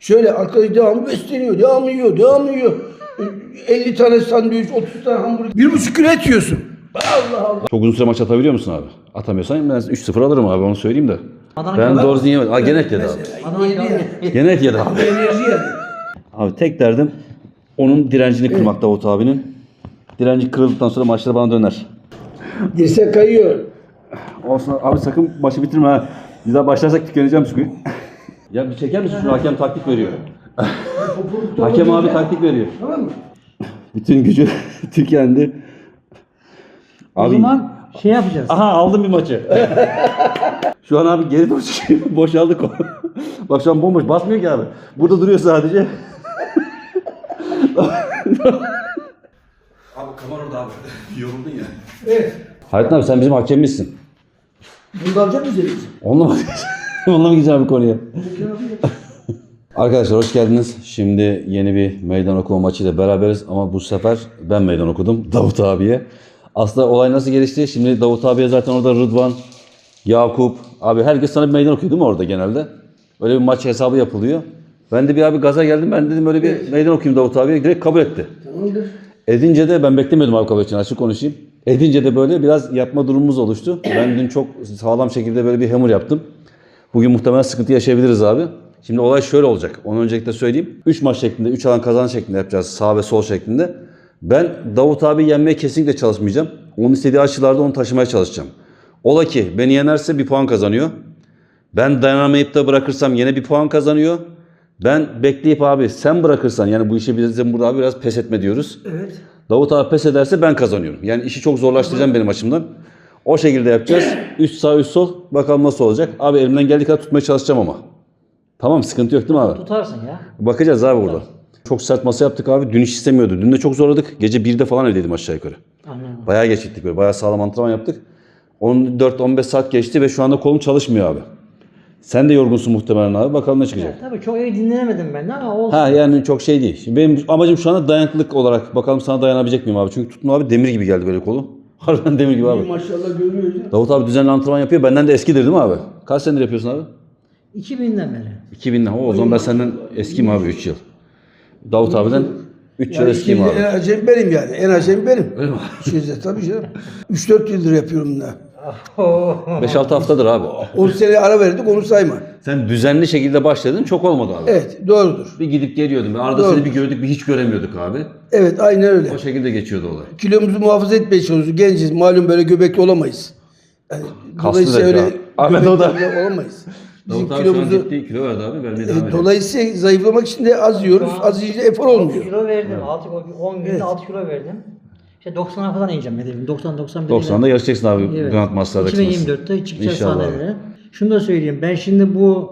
Şöyle arkadaş devamlı besleniyor, devamlı yiyor, devamlı yiyor. E, 50 tane sandviç, 30 tane hamburger. Bir buçuk kilo et yiyorsun. Allah Allah. Çok uzun süre maç atabiliyor musun abi? Atamıyorsan ben 3-0 alırım abi onu söyleyeyim de. Adana ben kebap. doğru düzgün yemedim. Aa gene yedi abi. Adana kebap. Gene yedi abi. Abi tek derdim onun direncini kırmak Davut abinin. Direnci kırıldıktan sonra maçları bana döner. Dirsek kayıyor. Olsun abi sakın maçı bitirme ha. Bir daha başlarsak tükeneceğim çünkü. Ya bir çeker misin şunu hakem taktik veriyor. hakem abi taktik veriyor. Tamam mı? Bütün gücü tükendi. O Abi zaman şey yapacağız. aha aldım bir maçı. şu an abi geri. Boşaldık o. Bak şu an bomboş basmıyor ki abi. Burada duruyor sadece. abi kamera orada abi. Yoruldun ya. Evet. Hayrettin abi sen bizim hakemimizsin. Bunu da alacak mısınız? Onunla mı, onunla mı gideceğim bir konuya? Arkadaşlar hoş geldiniz. Şimdi yeni bir meydan okuma maçıyla beraberiz ama bu sefer ben meydan okudum Davut abiye. Aslında olay nasıl gelişti? Şimdi Davut abiye zaten orada Rıdvan, Yakup, abi herkes sana bir meydan okuyor değil mi orada genelde? Öyle bir maç hesabı yapılıyor. Ben de bir abi gaza geldim. Ben dedim öyle bir meydan okuyayım Davut abiye. Direkt kabul etti. Tamamdır. Edince de ben beklemiyordum abi kabul için açık konuşayım. Edince de böyle biraz yapma durumumuz oluştu. Ben dün çok sağlam şekilde böyle bir hamur yaptım. Bugün muhtemelen sıkıntı yaşayabiliriz abi. Şimdi olay şöyle olacak. Onu öncelikle söyleyeyim. 3 maç şeklinde, 3 alan kazan şeklinde yapacağız. Sağ ve sol şeklinde. Ben Davut abi yenmeye kesinlikle çalışmayacağım. Onun istediği açılarda onu taşımaya çalışacağım. Ola ki beni yenerse bir puan kazanıyor. Ben dayanamayıp da bırakırsam yine bir puan kazanıyor. Ben bekleyip abi sen bırakırsan yani bu işi bizim burada abi biraz pes etme diyoruz. Evet. Davut abi pes ederse ben kazanıyorum. Yani işi çok zorlaştıracağım benim açımdan. O şekilde yapacağız. Üst sağ üst sol. Bakalım nasıl olacak. Abi elimden geldiği kadar tutmaya çalışacağım ama. Tamam sıkıntı yok değil mi abi? Tutarsın ya. Bakacağız abi burada. Çok sert masa yaptık abi. Dün hiç istemiyordu. Dün de çok zorladık. Gece 1'de falan evdeydim aşağı yukarı. Anladım. Bayağı geç gittik böyle. Bayağı sağlam antrenman yaptık. 14-15 saat geçti ve şu anda kolum çalışmıyor abi. Sen de yorgunsun muhtemelen abi. Bakalım ne çıkacak. Ya, tabii çok iyi dinlenemedim ben de ama olsun. Ha yani çok şey değil. Şimdi benim amacım şu anda dayanıklılık olarak. Bakalım sana dayanabilecek miyim abi? Çünkü tutma abi demir gibi geldi böyle kolu. Harbiden demir gibi abi. Maşallah görüyoruz ya. Davut abi düzenli antrenman yapıyor. Benden de eskidir değil mi abi? Kaç senedir yapıyorsun abi? 2000'den beri. 2000'den. O, o zaman ben senden eskiyim abi 3 yıl. Davut abiden 3 yıl Yani eskiyim abi. En acemi benim yani. En acemi benim. Öyle mi? Şeyde tabii canım. 3-4 yıldır yapıyorum bunu. 5-6 haftadır abi. 10 sene ara verdik onu sayma. Sen düzenli şekilde başladın çok olmadı abi. Evet doğrudur. Bir gidip geliyordun. Arada Doğru. seni bir gördük bir hiç göremiyorduk abi. Evet aynen öyle. O şekilde geçiyordu olay. Kilomuzu muhafaza etmeye çalışıyoruz. Genciz malum böyle göbekli olamayız. Yani dolayısıyla öyle. Ahmet o da. göbekli olamayız. Bizim Davut abi şu an kilomuzu ciddi kilo verdi abi. Vermeye e, devam ediyor. dolayısıyla zayıflamak için de az yiyoruz. Az yiyince efor 6 olmuyor. kilo verdim. 6, 10 günde 6 kilo verdim. İşte 90'a falan ineceğim hedefim. 90 91 90'da yarışacaksın abi Evet. Grand Master'da. 2024'te çıkacağız İnşallah abi. sahnelere. Şunu da söyleyeyim. Ben şimdi bu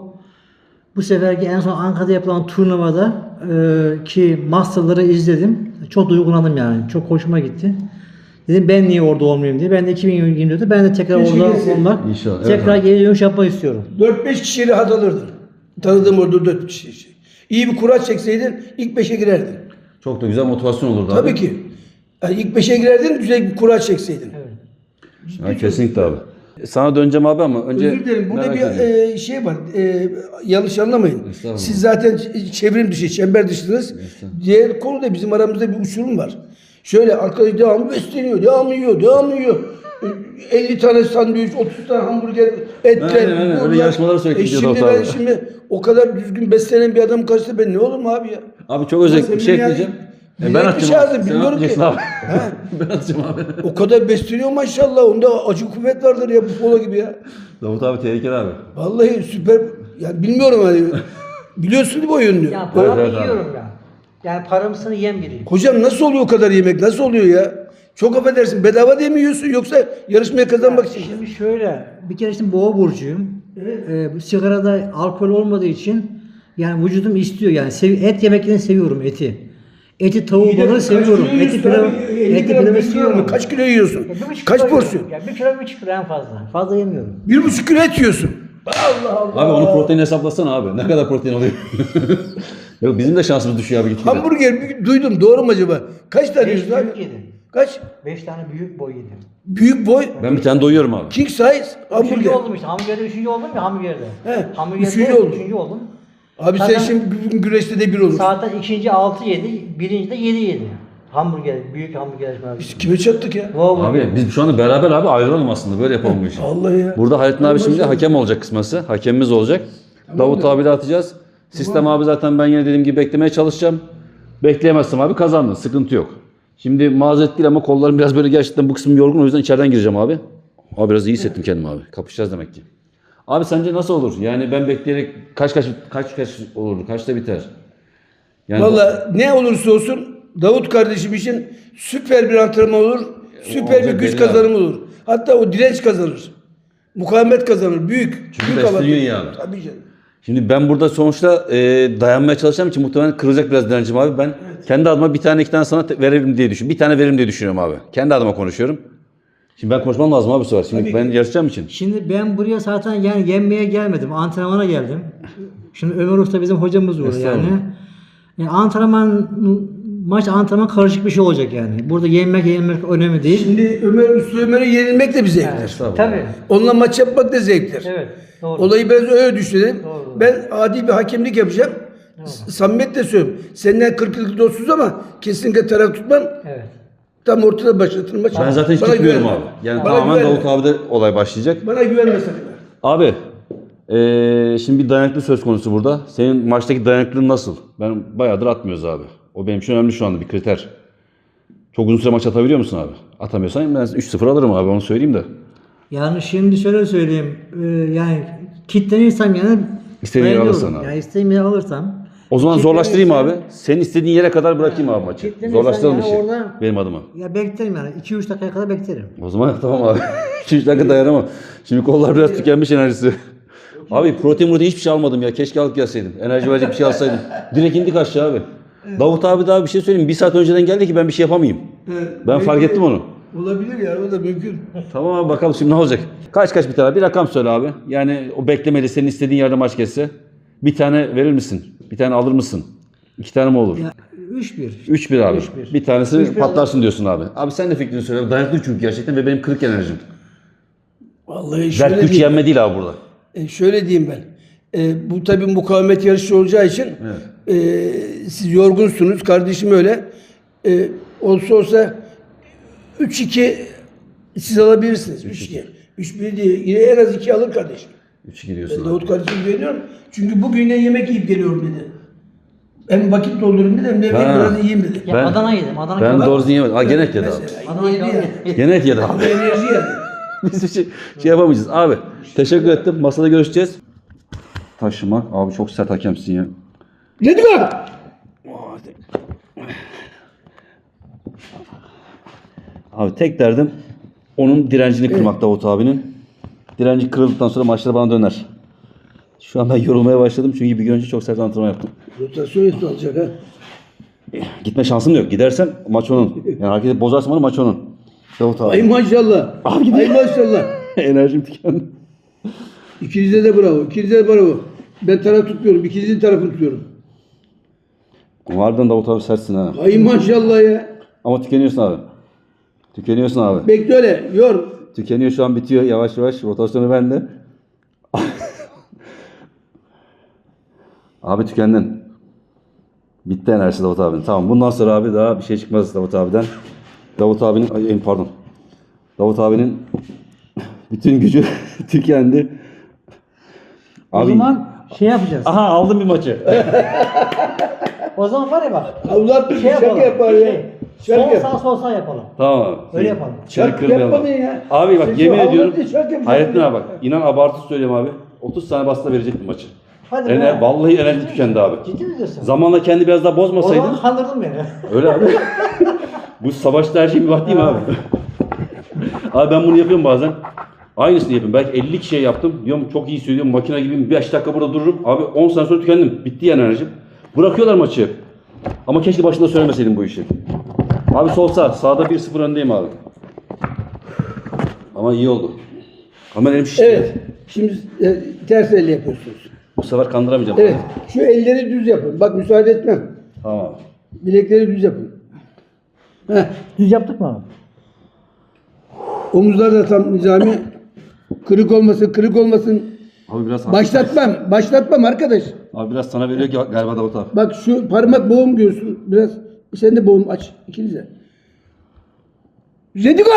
bu seferki en son Ankara'da yapılan turnuvada e, ki Master'ları izledim. Çok duygulandım yani. Çok hoşuma gitti. Dedim ben niye orada olmayayım diye. Ben de 2024'te ben de tekrar Keşke orada gelseydin. olmak, İnşallah, evet tekrar abi. geri dönüş yapmak istiyorum. 4-5 kişiyi rahat alırdın. Tanıdığım orada 4 kişi. İyi bir kura çekseydin ilk 5'e girerdin. Çok da güzel motivasyon olurdu abi. Tabii ki. Yani ilk 5'e girerdin güzel bir kura çekseydin. Ha, kesinlikle abi. Sana döneceğim abi ama önce Özür dilerim. Burada merak bir ediyorum. e, şey var. E, yanlış anlamayın. Estağfurullah. Siz zaten ç- çevrim dışı, çember dışısınız. Diğer konuda bizim aramızda bir uçurum var. Şöyle arkadaş devamlı besleniyor, devamlı yiyor, devamlı yiyor. E, 50 tane sandviç, 30 tane hamburger, etler. Aynen, aynen. Öyle yiyorlar. yarışmalara sürekli e gidiyordu şimdi ben tarzda. şimdi o kadar düzgün beslenen bir adam karşısında ben ne olurum abi ya? Abi çok özel Sen bir şey dünyayı- ekleyeceğim. E, ben atacağım şey abi. bilmiyorum ki. abi. Ha. ben atacağım abi. O kadar besleniyor maşallah. Onda acı kuvvet vardır ya bu polo gibi ya. Davut abi tehlikeli abi. Vallahi süper. Yani bilmiyorum hani. Biliyorsun değil mi o yönünü? Ya paramı evet abi. yiyorum ya. Yani paramsını yem biriyim. Hocam nasıl oluyor o kadar yemek? Nasıl oluyor ya? Çok affedersin bedava diye mi yiyorsun yoksa yarışmaya kazanmak için? Şimdi şöyle, bir kere işte boğa burcuyum. Ee, bu sigarada alkol olmadığı için yani vücudum istiyor yani sev- et yemeklerini seviyorum eti. Eti, tavuğu, balığı seviyorum. Eti? 50 eti mu? seviyorum. Kaç kilo yiyorsun? Ya bir buçuk Kaç kilo porsiyon? yiyorum. Ya bir kilo bir buçuk kilo en fazla. Fazla yemiyorum. Bir buçuk kilo et yiyorsun. Allah Allah. Abi onu protein hesaplasana abi. Ne kadar protein oluyor? Yok bizim de şansımız düşüyor abi gitgide. Hamburger bir- duydum doğru mu acaba? Kaç tane Beş yiyorsun abi? yedim. Kaç? Beş tane büyük boy yedim. Büyük boy. Ben bir tane doyuyorum abi. King size Üçüncü hamburger. oldum işte. Hamburgerde üçüncü oldum ya hamburgerde. He, Hamburgerde üçüncü oldun. üçüncü oldum. Abi sen Zaten- şimdi bugün güreşte de bir olur. Zaten ikinci 6 yedi, birinci de 7 yedi. Hamburger, büyük hamburger yarışması. Biz kime çattık ya? Vallahi. Abi biz şu anda beraber abi ayrılalım aslında. Böyle yapalım bu işi. Vallahi ya. Burada Hayrettin abi şimdi hakem olacak kısması. Hakemimiz olacak. Davut abi de atacağız. Sistem abi zaten ben yine dediğim gibi beklemeye çalışacağım. Bekleyemezsem abi kazandın. Sıkıntı yok. Şimdi mazeret değil ama kollarım biraz böyle gerçekten bu kısmım yorgun o yüzden içeriden gireceğim abi. Abi biraz iyi hissettim kendimi abi. Kapışacağız demek ki. Abi sence nasıl olur? Yani ben bekleyerek kaç kaç kaç kaç olur? Kaçta biter? Yani Valla ne olursa olsun Davut kardeşim için süper bir antrenman olur. Süper bir güç kazanımı olur. Hatta o direnç kazanır. Mukavemet kazanır. Büyük. Çünkü büyük avantaj. Tabii canım. Şimdi ben burada sonuçta e, dayanmaya çalışacağım için muhtemelen kırılacak biraz direncim abi. Ben kendi adıma bir tane iki tane sana te- veririm diye düşünüyorum. Bir tane veririm diye düşünüyorum abi. Kendi adıma konuşuyorum. Şimdi ben konuşmam lazım abi bu sefer. Şimdi ben yarışacağım için. Şimdi ben buraya zaten yani yenmeye gelmedim. Antrenmana geldim. Şimdi Ömer Usta bizim hocamız burada yani. Estağfurullah. yani. Antrenman maç antrenman karışık bir şey olacak yani. Burada yenmek yenilmek önemli değil. Şimdi Ömer Üstü Ömer'e yenilmek de bir zevktir. Estağfurullah. Tabii. Onunla maç yapmak da zevktir. Evet. Doğru. Olayı biraz öyle düşünelim. Doğru. Ben adi bir hakemlik yapacağım. S- Samimiyetle söylüyorum. Senden 40 yıllık dostuz ama kesinlikle taraf tutmam. Evet. Tam ortada başlatır maç. Ben zaten hiç Bana gitmiyorum güvenme. abi. Yani Bana tamamen güvenme. Davut abi de olay başlayacak. Bana güvenme sakın. Abi eee, şimdi bir dayanıklı söz konusu burada. Senin maçtaki dayanıklılığın nasıl? Ben bayağıdır atmıyoruz abi. O benim için önemli şu anda bir kriter. Çok uzun süre maç atabiliyor musun abi? Atamıyorsan ben 3-0 alırım abi onu söyleyeyim de. Yani şimdi şöyle söyleyeyim. e, yani kitlenirsem yani İstediğin yeri dayanıyorum. alırsan abi. Yani istediğim yeri alırsam. O zaman zorlaştırayım abi. Kitlenirsem- Senin istediğin yere kadar bırakayım abi maçı. Kitlenirsen Zorlaştıralım yani işi. orada- Benim adıma. Ya beklerim yani. 2-3 dakikaya kadar beklerim. O zaman tamam abi. 2-3 dakika dayanamam. Şimdi kollar biraz tükenmiş enerjisi. Abi protein protein hiçbir şey almadım ya. Keşke alıp gelseydim. Enerji verecek bir şey alsaydım. Direkt indik aşağı abi. Davut abi daha bir şey söyleyeyim. Bir saat önceden geldi ki ben bir şey yapamayayım. Ben fark ettim onu. Olabilir ya o da mümkün. Tamam abi bakalım şimdi ne olacak. Kaç kaç biter abi? Bir rakam söyle abi. Yani o beklemeli senin istediğin yerde maç geçse. Bir tane verir misin? Bir tane alır mısın? İki tane mi olur? Ya 3-1. 3-1 abi. 3-1. Bir tanesi 3-1 patlarsın diyorsun abi. Abi sen de fikrini söyle. Dayanıklı çünkü gerçekten ve benim kırık enerjim. Vallahi şöyle Dert güç diyeyim. yenme değil abi burada. E, şöyle diyeyim ben. E, bu tabii mukavemet yarışı olacağı için e, siz yorgunsunuz. Kardeşim öyle. E, olsa olsa 3-2 siz alabilirsiniz. 3-2. 3-1 değil. Yine en az 2 alır kardeşim. 3 gidiyorsun abi. Davut kardeşim güveniyorum. Çünkü bugün yine yemek yiyip geliyorum dedi. Hem vakit doldurayım dedi hem de Ha. biraz yiyeyim dedi. Ya Ben- Adana yedim. Adana Ben kebap. doğrusunu yemedim. Ha gene yedi abi. Mesela, Adana yedi yani. Gene yedi abi. Enerji yani. Biz bir şey, şey yapamayacağız. Abi teşekkür ettim. Masada görüşeceğiz. Taşımak. Abi çok sert hakemsin ya. Ne diyor? Abi tek derdim onun direncini kırmak Davut abinin. Direnci kırıldıktan sonra maçlar bana döner. Şu an ben yorulmaya başladım çünkü bir gün önce çok sert antrenman yaptım. Rotasyon üstü alacak ha. Gitme şansım da yok. Gidersem maç onun. Yani hareketi bozarsam onu maç onun. Davut abi. Ay maşallah. Ay maşallah. Enerjim tükendi. İkinize de bravo. İkinize de bravo. Ben taraf tutmuyorum. İkinizin tarafını tutuyorum. Harbiden Davut abi sertsin ha. Ay maşallah ya. Ama tükeniyorsun abi. Tükeniyorsun abi. Bekle öyle. Yor. Tükeniyor şu an bitiyor yavaş yavaş. Rotasyonu bende. abi tükendin. Bitti enerjisi Davut abinin. Tamam bundan sonra abi daha bir şey çıkmaz Davut abiden. Davut abinin, ay, pardon. Davut abinin bütün gücü tükendi. O zaman şey yapacağız. Aha aldım bir maçı. O zaman var ya bak. Allah bir Şey şaka yapalım. yapar ya. Şey, sol sağ sol sağ yapalım. tamam. Öyle yapalım. Çelik Şaka kırmayalım. yapmadın ya. Abi bak Sen yemin şu ediyorum. Yapıyorsun. Hayrettin abi bak. inan abartı söylüyorum abi. 30 tane basta verecektim maçı. Hadi Ener, be. vallahi enerji tükendi abi. Ciddi mi diyorsun? Zamanla kendi biraz daha O bozmasaydın. zaman kandırdın beni. Öyle abi. Bu savaşta her şeyin bir değil mi abi? abi ben bunu yapıyorum bazen. Aynısını yapıyorum. Belki 50 kişiye yaptım. Diyorum çok iyi söylüyorum. Makine gibiyim. 5 dakika burada dururum. Abi 10 saniye sonra tükendim. Bitti yani enerjim. Bırakıyorlar maçı. Ama keşke başında söylemeseydim bu işi. Abi sol sağ. Sağda 1-0 öndeyim abi. Ama iyi oldu. Ama elim şişti. Evet. Şimdi e, ters elle yapıyorsunuz. Bu sefer kandıramayacağım. Evet. Şu elleri düz yapın. Bak müsaade etmem. Tamam. Bilekleri düz yapın. Heh. Düz yaptık mı abi? Omuzlar da tam nizami. Kırık olmasın, kırık olmasın. Abi biraz Başlatmam. Başlatmam arkadaş. Abi biraz sana veriyor ki galiba Davut abi. Bak şu parmak boğum göğsün. Biraz sen de boğum aç. İkinize. Ready go!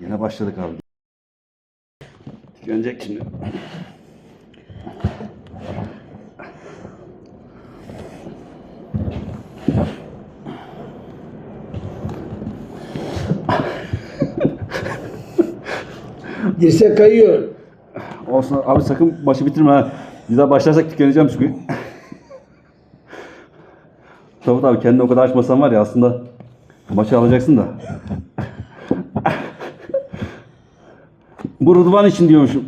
Yine başladık abi. Tükenecek şimdi. Dirsek kayıyor. Olsun abi sakın başı bitirme ha. Bir daha başlarsak tükeneceğim çünkü. Abi kendini o kadar açmasan var ya aslında maçı alacaksın da. Bu Rıdvan için diyormuşum.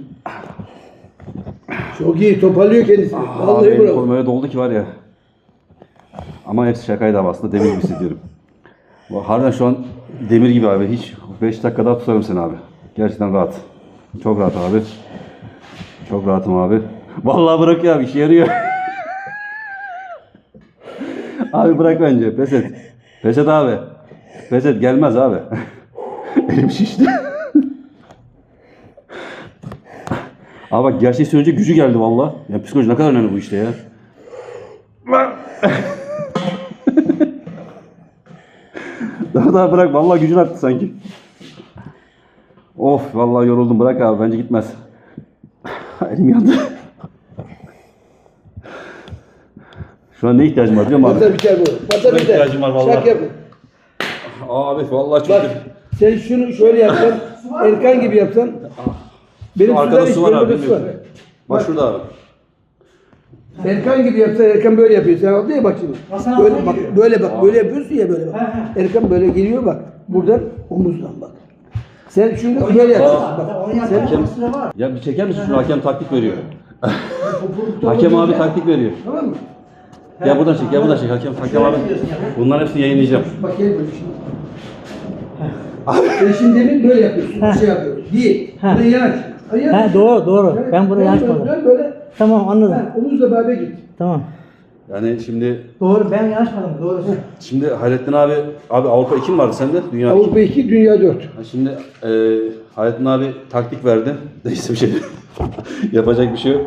Çok iyi toparlıyor kendisi. Abi Vallahi benim bravo. kolum öyle doldu ki var ya. Ama hepsi şakaydı abi aslında demir gibi hissediyorum. Bak, Harbiden şu an demir gibi abi. Hiç 5 dakika daha tutarım seni abi. Gerçekten rahat. Çok rahat abi. Çok rahatım abi. Vallahi bırakıyor abi işe yarıyor. Abi bırak bence. Pes et. Pes et abi. Pes et gelmez abi. Elim şişti. Abi bak gerçeği söyleyince gücü geldi valla. Ya psikoloji ne kadar önemli bu işte ya. daha daha bırak vallahi gücün arttı sanki. Of vallahi yoruldum bırak abi bence gitmez. Elim yandı. Şu an ne ihtiyacım var biliyor musun abi? biter bu. Bata biter. ihtiyacım var vallahi. Şak yapın. Abi vallahi çok Bak sen şunu şöyle yapsan. Erkan gibi yapsan. Benim Şu arkada su var hiç abi, var. bilmiyorum. Bak şurada abi. Erkan gibi yapsan Erkan böyle yapıyor. Sen aldı ya bak şimdi. Hasan Böyle bak böyle bak böyle yapıyorsun ya böyle bak. He, Erkan böyle geliyor bak. Buradan omuzdan bak. Sen şunu böyle yapacaksın. Bak. Onu süre var. Ya bir çeker misin şunu hakem taktik veriyor. Hakem abi taktik veriyor. Tamam mı? Gel buradan çek, gel buradan çek. Hakem, hakem abi. Bunların hepsini yayınlayacağım. Bak gel böyle şimdi. Sen şimdi demin böyle yapıyorsun. Bir şey yapıyorsun. Değil. Ha. Burayı yan aç. Burayı yan doğru doğru. Ben burayı açmadım. Dön böyle. Tamam anladım. Ha, omuzla beraber git. Tamam. Yani şimdi Doğru ben açmadım. Doğru. şimdi Hayrettin abi abi Avrupa 2 mi vardı sende? Dünya 2. Avrupa 2, Dünya 4. Ha, Şimdi e, Hayrettin abi taktik verdi. Neyse bir şey yapacak bir şey yok.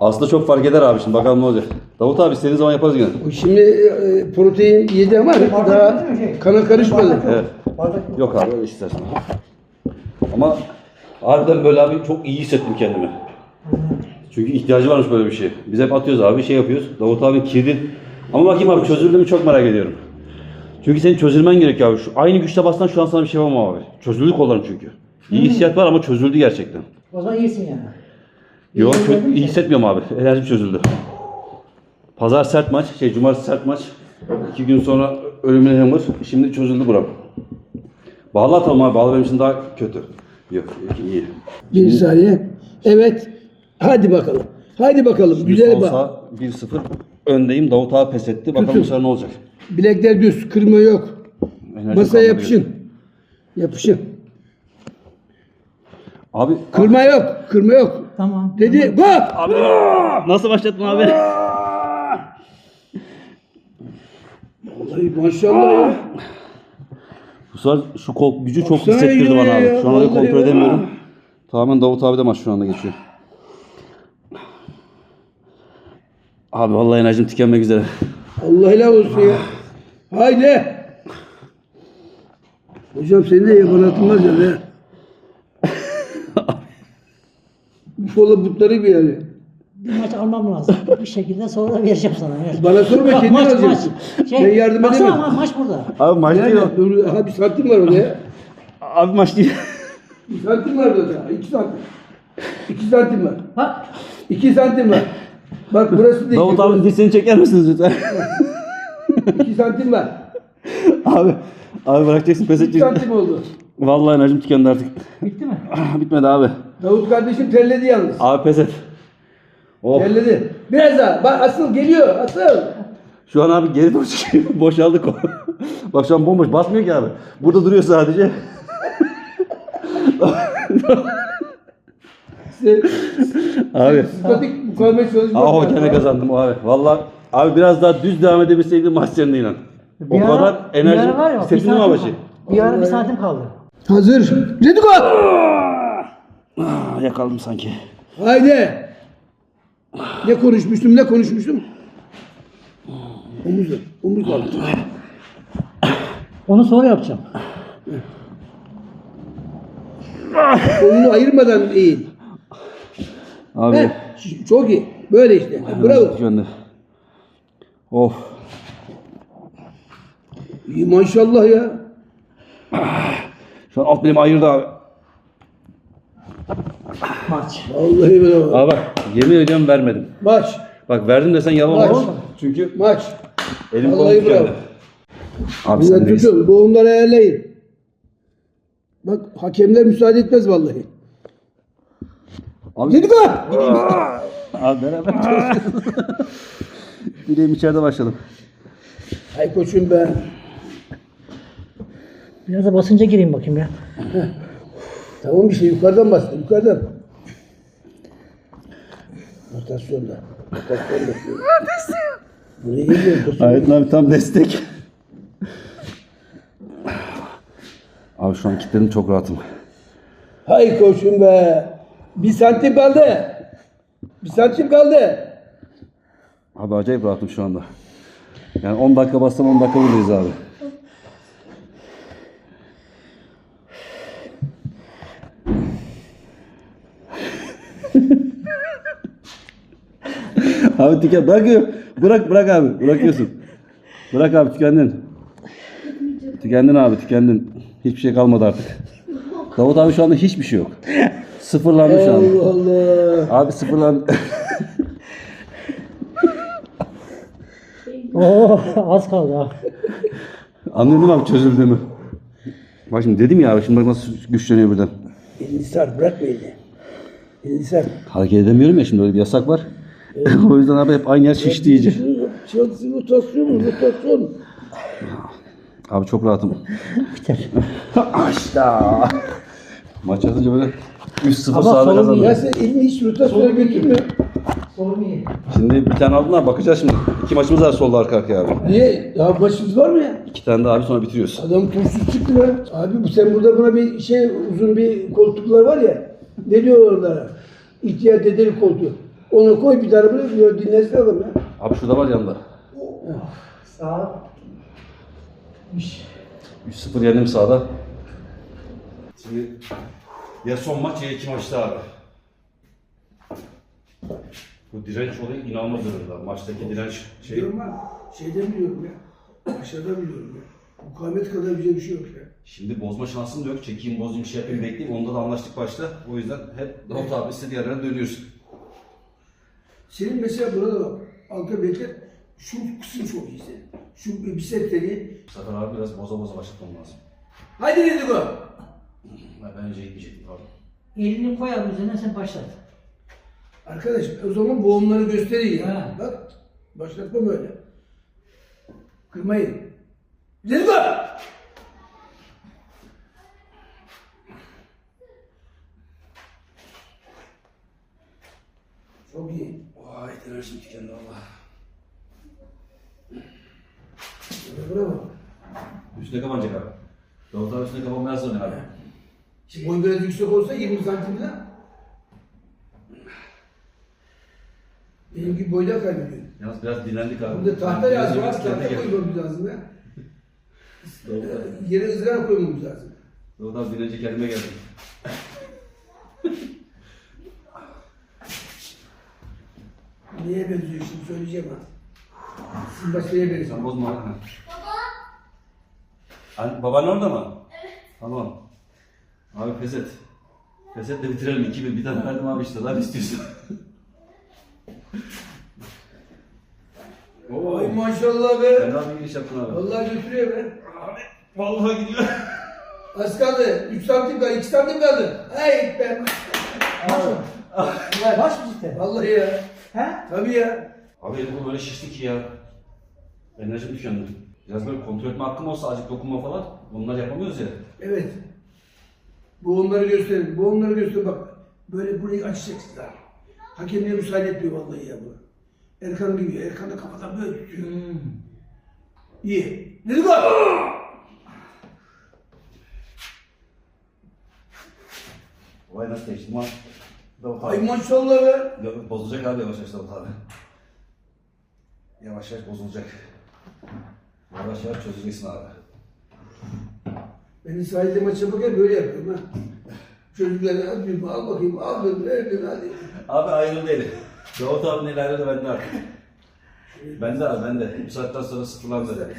Aslında çok fark eder abi şimdi bakalım ne olacak. Davut abi istediğin zaman yaparız yine. Şimdi e, protein yedi ama daha kana karışmadı. Evet. Yok abi öyle istersen. Ama harbiden böyle abi çok iyi hissettim kendimi. Çünkü ihtiyacı varmış böyle bir şey. Biz hep atıyoruz abi şey yapıyoruz. Davut abi kirli. Ama bakayım abi çözüldü mü çok merak ediyorum. Çünkü senin çözülmen gerekiyor abi. Şu, aynı güçte bastan şu an sana bir şey yapamam abi. Çözüldü kollarım çünkü. İyi hissiyat var ama çözüldü gerçekten. O zaman iyisin yani. Yok İyi hissetmiyorum abi. Enerjim çözüldü. Pazar sert maç, şey cumartesi sert maç. İki gün sonra ölümüne hamur. Şimdi çözüldü buram. Bağla atalım abi. Bağla benim için daha kötü. Yok iyi. Bir saniye. Evet. Hadi bakalım. Hadi bakalım. Güzel bak. sağ 1-0 öndeyim. Davut abi pes etti. Bakalım Tutun. bu sefer ne olacak? Bilekler düz. Kırma yok. Enerjim Masaya kalmadı yapışın. gibi. Yapışın. Abi, Kırma yok. Kırma yok. Tamam. Dedi. Go! abi nasıl başlattın abi? Vallahi maşallah ya. Bu sefer şu kol gücü çok Baksana hissettirdi yine bana abi. Şu an vallahi kontrol ya. edemiyorum. Tamamen Davut abi de maç şu anda geçiyor. Abi vallahi enerjim tükenmek üzere. Allah helal olsun ya. Haydi. Hocam seni de yaban atılmaz ya be. Bu fola butları bir yani. Bir maç almam lazım. Bir şekilde sonra vereceğim sana. Ver. Bana sorma kendin maç, alacaksın. maç. Şey, ben yardım baksana edemem. ama maç burada. Abi maç Nerede? Dur, aha bir santim var orada ya. Abi maç değil. Bir santim var orada. İki santim. İki santim var. Bak. İki santim var. Bak burası değil. Davut abi dirseğini çeker misiniz lütfen? İki santim var. abi abi bırakacaksın pes İki edeceksin. santim oldu. Vallahi enerjim tükendi artık. Bitti mi? Bitmedi abi. Davut kardeşim terledi yalnız. Abi pes et. Oh. Terledi. Biraz daha. Bak asıl geliyor. Asıl. Şu an abi geri doğru çıkıyor. Boşaldı kol. Bak şu an bomboş. Basmıyor ki abi. Burada duruyor sadece. Abi. statik mukavemet çalışması. Aa o var. gene kazandım abi. Vallahi abi biraz daha düz devam edebilseydim maç seninle inan. O ara- kadar bir enerji ara var ya, bir hissettin mi santim abi kaldı. Bir ara bir santim kaldı. Hazır. Ready go. Ah, yakaldım sanki. Haydi. Ne konuşmuştum ne konuşmuştum? Omuz omuz kaldı. Onu sonra yapacağım. Kolunu ayırmadan eğil. Abi. Heh, çok iyi. Böyle işte. Bravo. Gönder. Of. İyi maşallah ya. Şu an alt bileğimi ayırdı abi. Maç. Vallahi bravo. Abi bak yemin ediyorum vermedim. Maç. Bak verdim desen yalan Maç. olur. Çünkü Maç. elim kolum Vallahi tükendi. bravo. Abi Güzel sendeyiz. tutun. Boğumları ayarlayın. Bak hakemler müsaade etmez vallahi. Abi, Dedik o. abi beraber Bileğim içeride başladım. Hay koçum be. Biraz da basınca gireyim bakayım ya. Tamam işte yukarıdan bastı. Yukarıdan. Rotasyonda. Rotasyonda. Buraya geliyor. Ayettin abi tam destek. Abi şu an kilitledim çok rahatım. Hay koçum be. Bir santim kaldı. Bir santim kaldı. Abi acayip rahatım şu anda. Yani 10 dakika bassam 10 dakika buradayız abi. Abi tüken bırakıyor. Bırak bırak abi. Bırakıyorsun. Bırak abi tükendin. Tükendin abi tükendin. Hiçbir şey kalmadı artık. Davut abi şu anda hiçbir şey yok. Sıfırlandı şu an. Allah Allah. Abi sıfırlandı. Oo az kaldı ha. Anladın mı abi çözüldüğümü? Bak şimdi dedim ya şimdi bak nasıl güçleniyor birden. Elini sar. Bırakma elini. Elini sar. Hareket edemiyorum ya şimdi öyle bir yasak var. o yüzden abi hep aynı yer şişti iyice. Çalışsın rotasyon. Rotasyon. Abi çok rahatım. Biter. Aşta. Maç yazınca böyle 3-0 Ama sahada solun kazandı. Ya sen elini hiç rotasyona götürmüyor. Solum iyi. Şimdi bir tane aldın abi bakacağız şimdi. İki maçımız var solda arka arkaya abi. Niye? Ya maçımız var mı ya? İki tane daha abi sonra bitiriyoruz. Adam tursuz çıktı lan. Abi bu sen burada buna bir şey uzun bir koltuklar var ya. Ne diyor onlara? İhtiyat ederi koltuğu. Onu koy bir buraya diyor dinlesin adam ya. Abi şurada var yanında. Sağ. 3-0 yendim sahada. Şimdi ya son maç ya iki maçta abi. Bu direnç olayı inanılmaz durumda. Maçtaki direnç şey. Biliyorum ben. Şeyden biliyorum ya. Aşağıdan biliyorum ya. Mukavemet kadar güzel bir şey yok ya. Şimdi bozma şansım da yok. Çekeyim, bozayım, şey yapayım, bekleyeyim. Onda da anlaştık başta. O yüzden hep Davut abi istediği yerlere dönüyoruz. Senin mesela burada bak. Bekle. Şu kısım çok iyi senin. Şu. Bu sefer abi biraz boza boza başlatmam lazım. Haydi dedik o. Ben bence gitmeyecektim abi. Elini koy abi üzerine sen başlat. Arkadaş o zaman boğumları göstereyim. Ha. Bak. Başlatma böyle. Kırmayın. Dedik o. Çok Vay enerjim tükendi valla. Bravo. Üstüne kapanacak abi. Abi üstüne kapanmaya hazırlanıyor abi. Şimdi boy biraz yüksek olsa 20 santim falan. Benim gibi boyda kaybediyor. Yalnız biraz dinlendik abi. Burada tahta lazım abi. Tahta koymamız lazım ya. Yere ızgara koymamız lazım. Davut abi dinince kendime geldim. Neye benziyor şimdi söyleyeceğim ha. Sizin başkaya benziyor. Sen bozma. Baba. An baban orada mı? Evet. Tamam. Abi pes et. Pes et de bitirelim. 2000 bir tane verdim abi işte. Lan istiyorsun. Oo. Ay maşallah be. Ben abi iyi iş yaptın abi. Vallahi götürüyor be. Vallahi gidiyor. Az kaldı. 3 santim kaldı. 2 santim kaldı. Hey be. Baş mı cidden? Vallahi ya. He? Tabii ya. Abi elim kolum öyle şişti ki ya. Enerjim tükendi. Biraz böyle kontrol etme hakkım olsa azıcık dokunma falan. Bunlar yapamıyoruz ya. Evet. Bu onları gösterin. Bu onları gösterin bak. Böyle burayı açacaksın abi. Hakemliğe müsaade etmiyor vallahi ya bu. Erkan gibi. Erkan da kafadan böyle tutuyor. İyi. Dedik o. Olay nasıl değişti? Ma Davut Ay maşallah be. Yok, Bozulacak abi yavaş yavaş Davut abi. Yavaş yavaş bozulacak. Yavaş yavaş çözeceksin abi. Ben sahilde maça bakar böyle yapıyorum ha. Çocuklara atıyorum al bakayım al dedim verdin hadi. Abi ayrıl değil. Davut abinin el ayrıldı bende artık. Bende abi bende. Bu saatten sonra sıfırlandı.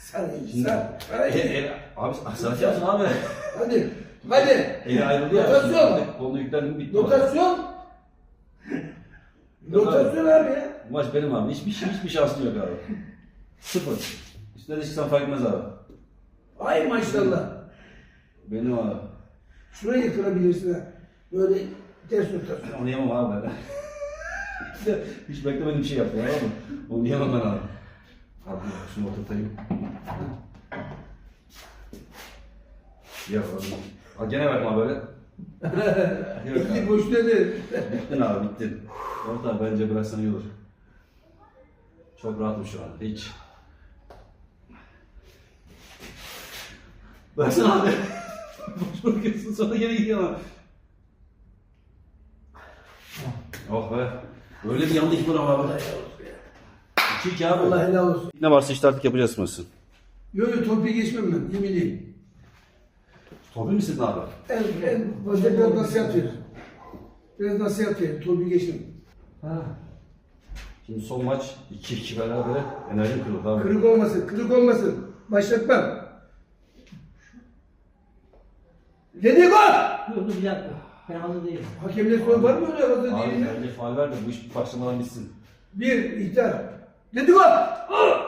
Sen Şimdi, sen. el, el, abi sana şey yapsın abi. Hadi. Hadi. Eli ayrıldı ya. Rotasyon. Şimdi Kolunu yüklendim bitti. Rotasyon. Rotasyon abi ya. Bu maç benim abi. Hiçbir, hiçbir şansım yok abi. Sıfır. Üstüne de çıksam fark etmez abi. Ay maşallah. Benim abi. Şurayı yıkılabilirsin ha. Böyle ters rotasyon. Onu yemem abi ben. Hiç beklemediğim bir şey yaptım mı? Onu yemem ben abi. Abi şunu oturtayım. Yok Ha, gene bakma böyle. Yok abi. boş dedi. Bittin abi bittin. Orta bence bıraksan iyi olur. Çok rahatım şu an. Hiç. Baksana abi. Boş bırakıyorsun sonra gene gidiyor ama. Oh be. Öyle bir yandı ki buram abi. 2-2 abi. Allah helal olsun. Ne varsa işte artık yapacağız mısın? Yok yok torpil geçmem ben yemin Torpil misin abi? En, en fazla biraz nasihat verir. Biraz nasihat verir. Torpil geçmem. Ha. Şimdi son maç 2-2 beraber enerjim kırıldı abi. Kırık olmasın, kırık olmasın. Başlatmam. Dedi gol! Dur dur bir dakika. Ben hazır değilim. Hakemle sonra var mı öyle arada Abi değil mi? bence faal ver de bu iş başlamadan bitsin. Bir ihtar. Dedi gol! Ah!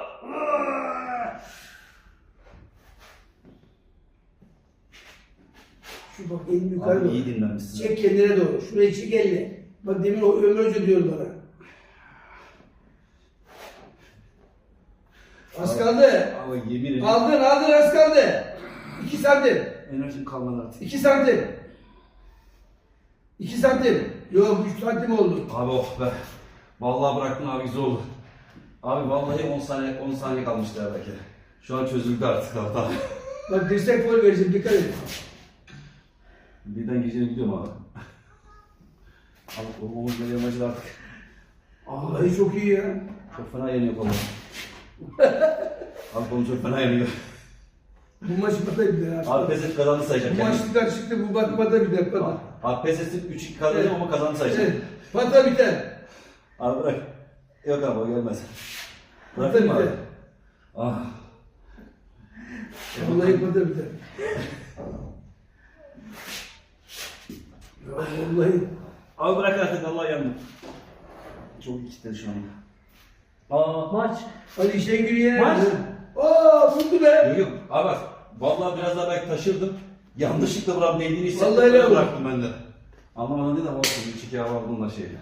Şu bak elini yukarı Abi doğru. iyi dinlenmişsin. Çek kendine doğru. Şurayı çek elle. Bak demin o Ömer Hoca diyor bana. Az kaldı. Abi yemin ederim Aldın aldın az kaldı. İki santim. enerjim kalmadı artık. İki santim. İki santim. Yok üç santim oldu. Abi oh be. Vallahi bıraktın abi güzel oldu. Abi vallahi 10 saniye 10 saniye kalmıştı belki. Şu an çözüldü artık abi. Bak dirsek gol vereceğim dikkat edin. Birden geceye gidiyorum abi. Abi o omuzları yamacı artık. Vallahi çok iyi ya. Çok fena yeniyor kolum. abi kolum çok fena yeniyor. Bu maç bata gider abi. Abi pes et kazandı sayacak. Bu maç çıkar çıktı bu bat bata biter bata. Abi pes etsin 3-2 kazanacağım ama kazandı sayacak. Evet. Bata biter. Abi bırak. Yok abi o gelmez. Bırakayım mı abi? Ah. Vallahi bata biter. Vallahi. Abi bırak artık Allah yandım. Çok kilitledi şu an. Aa. Maç. Ali Şengül yener. Maç. Aa vurdu be. Yok yok. Abi bak. Vallahi biraz daha belki taşırdım. Yanlışlıkla bırak neydiğini hissettim. Vallahi helal bıraktım ben de. Anlamadan değil ama olsun. Bir çeki hava aldım şeyle.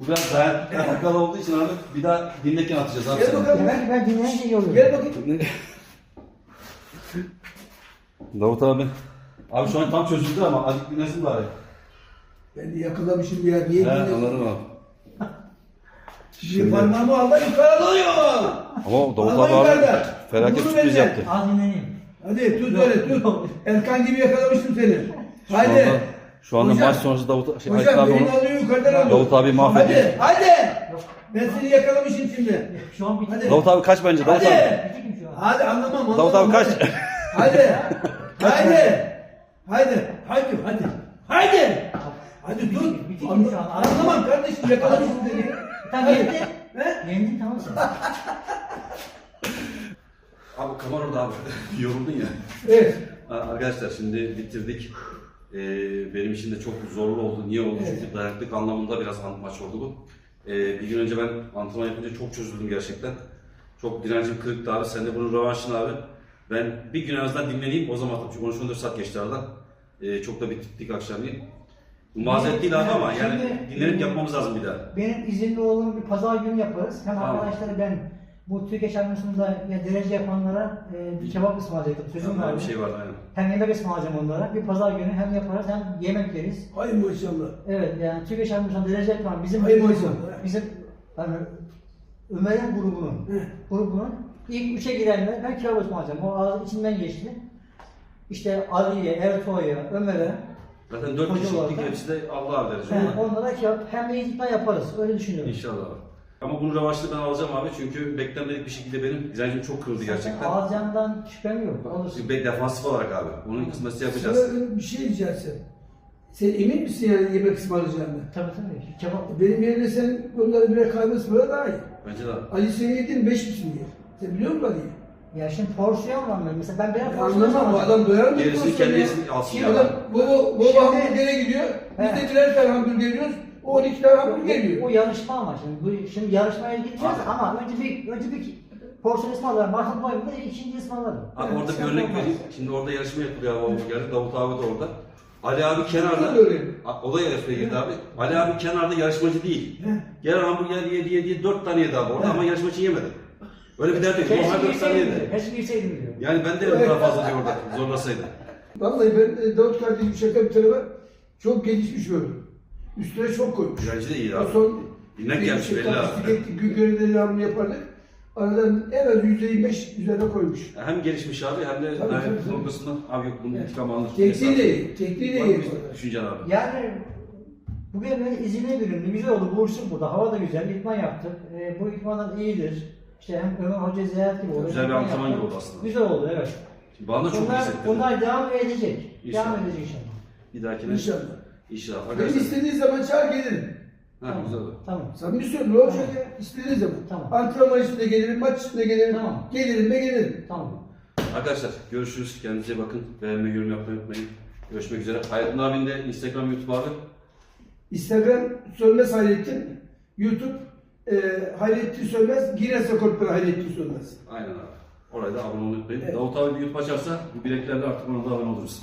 Bu biraz dayan, dayaklı olduğu için abi bir daha dinlerken atacağız abi Gel seni. bakalım. Ki ben dinleyince iyi oluyor. Gel bakayım. Davut abi. Abi şu an tam çözüldü ama azıcık dinlesin bari. Ben de yakalamışım ya. Niye He dinledin? anladım abi. Şimdi parmağımı Allah yukarı alıyor. Ama Davut abi, abi yukarıda. felaket Bunu sürpriz yaptı. Az dinleneyim. Hadi tut öyle tut. Erkan gibi yakalamıştım seni. Şu Hadi. anda, şu anda Hocam, maç sonrası Davut şey, Aykut Hocam abi beni onu alıyor yukarıdan alıyor. Davut abi mahvediyor. Hadi hadi. Ben seni yakalamışım şimdi. Şu an bitti. Hadi. Davut abi kaç bence Davut Hadi. abi. Bitti mi şu an? Hadi anlamam anlamam. Davut abi kaç? Hadi. Hadi. Hadi. Hadi. Hadi. Hadi. Hadi dur. Bitti Anla- şu an. Anlamam kardeşim yakalamışım seni. Tamam yendi. He? Yendin tamam sen. Abi kamera orada abi. Yoruldun ya. Evet. Ha, Arkadaşlar şimdi bitirdik. Ee, benim için de çok zorlu oldu. Niye oldu? Evet. Çünkü dayaklık anlamında biraz maç oldu bu. Ee, bir gün önce ben antrenman yapınca çok çözüldüm gerçekten. Çok direncim kırıktı abi. Sen de bunun rövanşını abi. Ben bir gün en azından dinleneyim. O zaman çünkü 13-14 saat geçti aradan. Ee, çok da bitirdik akşamleyin. Bu mazeret değil abi ama yani Şimdi- dinlenip yapmamız lazım bir daha. Benim izinli olduğum bir pazar günü yaparız. Hem Tamam. arkadaşları ben bu Türkiye Şampiyonası'nda ya derece yapanlara e, bir kebap ısmarlayacaktım. Sözüm vardı. bir şey var aynen. Hem yemek ısmarlayacağım onlara. Bir pazar günü hem yaparız hem yemek yeriz. Ay maşallah. Evet yani Türkiye Şampiyonası'nda derece yapan bizim Hay maşallah. bizim hani Ömer'in grubunun Hı. grubunun ilk üçe girenler ben kebap ısmarlayacağım. O ağzı içinden geçti. İşte Ali'ye, Ertuğ'a, Ömer'e Zaten 4 Hoca kişilik olarak hepsi de Allah abi derece. He, olan. onlara ki hem de eğitmen yaparız. Öyle düşünüyorum. İnşallah. Ama bunu revaçlı ben alacağım abi çünkü beklenmedik bir şekilde benim direncim çok kırıldı gerçekten. Alacağından şüphem yok. Alırsın. Be- Defansif olarak abi. Onun kısmetse yapacağız. Sana bir şey diyeceğim sen. Sen emin misin yani yemek ısmarlayacağını? Tabii tabii. Kebap. Benim yerine sen onları birer kahve ısmarla daha iyi. Bence de. Ali sen yedin beş misin diye. Sen biliyor musun Ali'yi? Ya şimdi porsiyon var mı? Mesela ben birer Ya porsiyon Anlamam bu adam doyar mı? Gerisini kendisi alsın ya. Adam baba, baba Şimdi- hamburgere gidiyor. Biz He. de birer tane hamburger yiyoruz. O 12 tane hamburger yiyor. Bu yarışma ama şimdi. Bu, şimdi yarışmaya gideceğiz Abi. ama önce bir önce bir porsiyon ısmarlarım. Marsat boyunda ikinci ısmarlarım. Abi Evet, orada bir örnek vereyim. Şimdi orada yarışma yapılıyor abi hamburgerde. Davut abi de orada. Ali abi kenarda. Öyle. A- O da yarışmaya girdi abi. Ali abi kenarda yarışmacı değil. He. Gelen hamburger yedi yedi yedi dört tane yedi abi orada He. ama yarışmacı yemedi. Öyle bir dert yok. Normal Keşke diyor. yedi. Keşke girseydim diyor. Yani ben de daha fazla diyor orada zorlasaydı. Vallahi ben e, Davut kardeşim şaka bir tarafa çok gelişmiş gördüm. Üstüne çok koymuş. Direnci de iyi O abi. son İnek bir gelmiş belli abi. gün görevleri hamle yapardık. Aradan en az yüzde yirmi beş üzerine koymuş. Hem gelişmiş abi hem de Tabii, dayak tabii, tabii. noktasında abi yok bunun intikam alınır. Tekniği de iyi, tekniği de iyi. bir Düşüncen abi. Yani bugün izine büründü. Güzel oldu. Bursuk burada. Hava da güzel. İtman yaptık. E, bu itmanlar iyidir. İşte hem Ömer Hoca ziyaret gibi oldu. Güzel bir antrenman gibi oldu aslında. Güzel oldu evet. Şimdi bana da çok iyi Bunlar, hissettirdi. bunlar devam edecek. İnşallah. Devam edecek inşallah. Bir dahakine. İnşallah. İnşallah. Beni Arkadaşlar. istediğin zaman çağır gelirim. Ha güzel oldu. Tamam. Samimi söylüyorum ne olacak ya? İstediğin zaman. Tamam. Antrenman içinde gelirim, maç içinde gelirim. Tamam. Gelirim de gelirim. Tamam. Arkadaşlar görüşürüz. Kendinize bakın. Beğenmeyi, yorum yapmayı unutmayın. Görüşmek üzere. Hayatın abinin de Instagram, YouTube abi. Instagram Sönmez Hayrettin. YouTube e, Hayrettin Sönmez. Guinness Rekortları Hayrettin Sönmez. Aynen abi. Oraya da abone olmayı unutmayın. Evet. Davut abi bir YouTube açarsa bu bileklerle artık ona da abone oluruz.